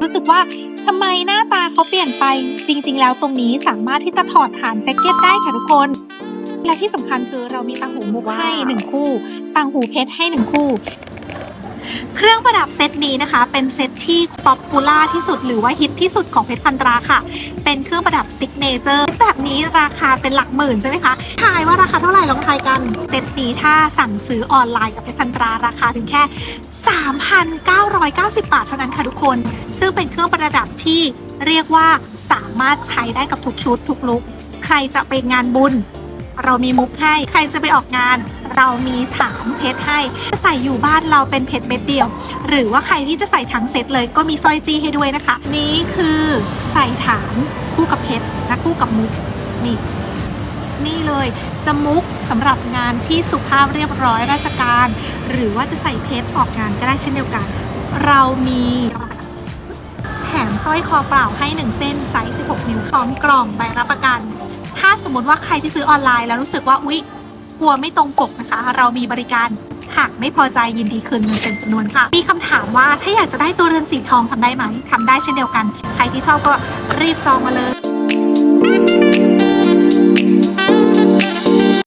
รู้สึกว่าทำไมหน้าตาเขาเปลี่ยนไป จริง ๆ แล้วตรงนี้สามารถที่จะถอดฐานแจ็คเก็ตได้ค่ะทุกคน และที่สำคัญคือเรามีต่างหูมุกให้หนึ่งคู่ ต่างหูเพชรให้หนึ่งคู่ เครื่องประดับเซตนี้นะคะ เป็นเซตที่ป๊อปปูล่าที่สุดหรือว่าฮิตที่สุดของเพชรพันตราค่ะ เป็นเครื่องประดับซิกเนเจอร์แบบนี้ราคาเป็นหลักหมื่นใช่ไหมคะทายว่าราคาเท่าไหร่ลองทายกันเซตนี้ถ้าสั่งซื้อออนไลน์กับเพชรพันตราราคาเพียงแค่ 3,990 บาทเท่านั้นค่ะทุกคน ซึ่งเป็นเครื่องประดับที่เรียกว่าสามารถใช้ได้กับทุกชุดทุกลุกใครจะไปงานบุญ เรามีมุกให้ ใครจะไปออกงาน เรามีฐานเพชรให้จะใส่อยู่บ้านเราเป็นเพชรเม็ดเดียว หรือว่าใครที่จะใส่ทั้งเซตเลยก็มีสร้อยจี้ให้ด้วยนะคะ นี่คือใส่ฐานคู่กับเพชรและคู่กับมุกนี่นี่เลยจะมุกสำหรับงานที่สุภาพเรียบร้อยราชการ หรือว่าจะใส่เพชรออกงานก็ได้เช่นเดียวกัน เรามีแถม สร้อยคอเปล่าให้ 1 เส้นไซส์ 16 นิ้วพร้อมกล่องใบรับประกัน ถ้าสมมติว่าใครที่ซื้อออนไลน์แล้วรู้สึกว่าอุ๊ยกลัวไม่ตรงปกนะคะ เรามีบริการหากไม่พอใจยินดีคืนเงินเป็นจำนวนค่ะ มีคำถามว่าถ้าอยากจะได้ตัวเรือนสีทองทำได้ไหมทำได้เช่นเดียวกัน ใครที่ชอบก็รีบจองมาเลย